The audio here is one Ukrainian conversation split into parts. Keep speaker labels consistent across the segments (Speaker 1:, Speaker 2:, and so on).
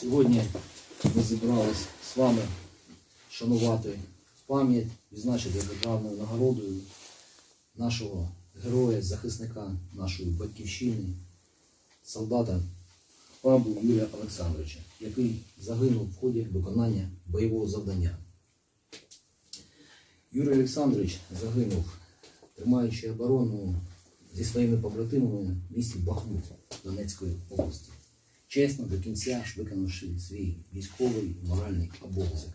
Speaker 1: Сьогодні ми зібрались з вами шанувати пам'ять, відзначити державною нагородою нашого героя, захисника нашої батьківщини, солдата Павла Юрія Олександровича, який загинув в ході виконання бойового завдання. Юрій Олександрович загинув, тримаючи оборону зі своїми побратимами в місті Бахмут Донецької області чесно до кінця виконавши свій військовий моральний обов'язок.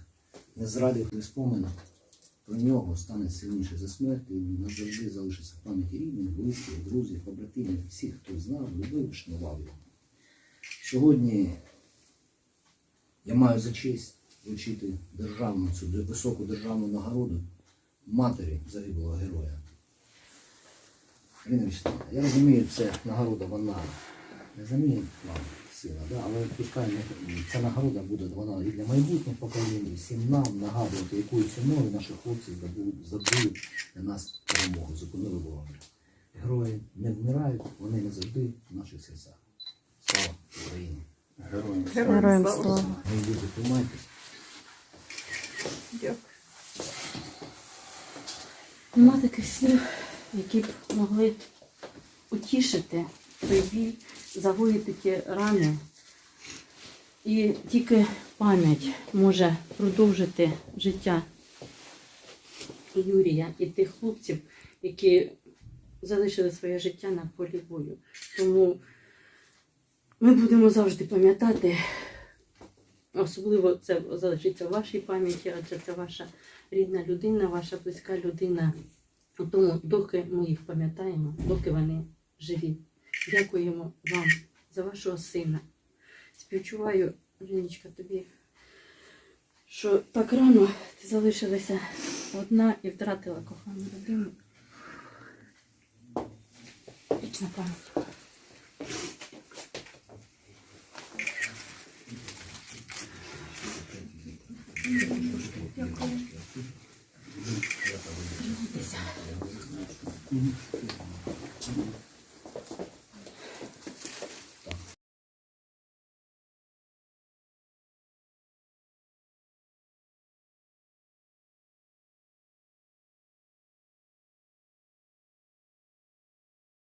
Speaker 1: Не зрадив спомин про нього стане сильніше за смерть і назавжди залишиться в пам'яті рідних, близьких, друзів, побратимів, всіх, хто знав, любив, шанував його. Сьогодні я маю за честь вручити державну цю високу державну нагороду матері загиблого героя. Вячеславівна, я розумію, це нагорода вона не замінить вам сина, да? але пускай ця нагорода буде вона і для майбутніх поколінь, і всім нам нагадувати, якою ціною наші хлопці здобули для нас перемогу, зупинили ворога. Герої не вмирають, вони не завжди в наших серцях. Слава Україні!
Speaker 2: Героям
Speaker 3: Героям слава.
Speaker 1: Мої люди, тримайтесь.
Speaker 2: Дякую.
Speaker 3: Нема таких слів, які б могли утішити той біль, загоїти ті рани. І тільки пам'ять може продовжити життя Юрія і тих хлопців, які залишили своє життя на полі бою. Тому ми будемо завжди пам'ятати, особливо це залишиться в вашій пам'яті, адже це ваша рідна людина, ваша близька людина. Тому, доки ми їх пам'ятаємо, доки вони живі. Дякуємо вам за вашого сина. Співчуваю, Женечка, тобі, що так рано ти залишилася одна і втратила кохану людину. Вічна пам'ять.
Speaker 1: Дякую.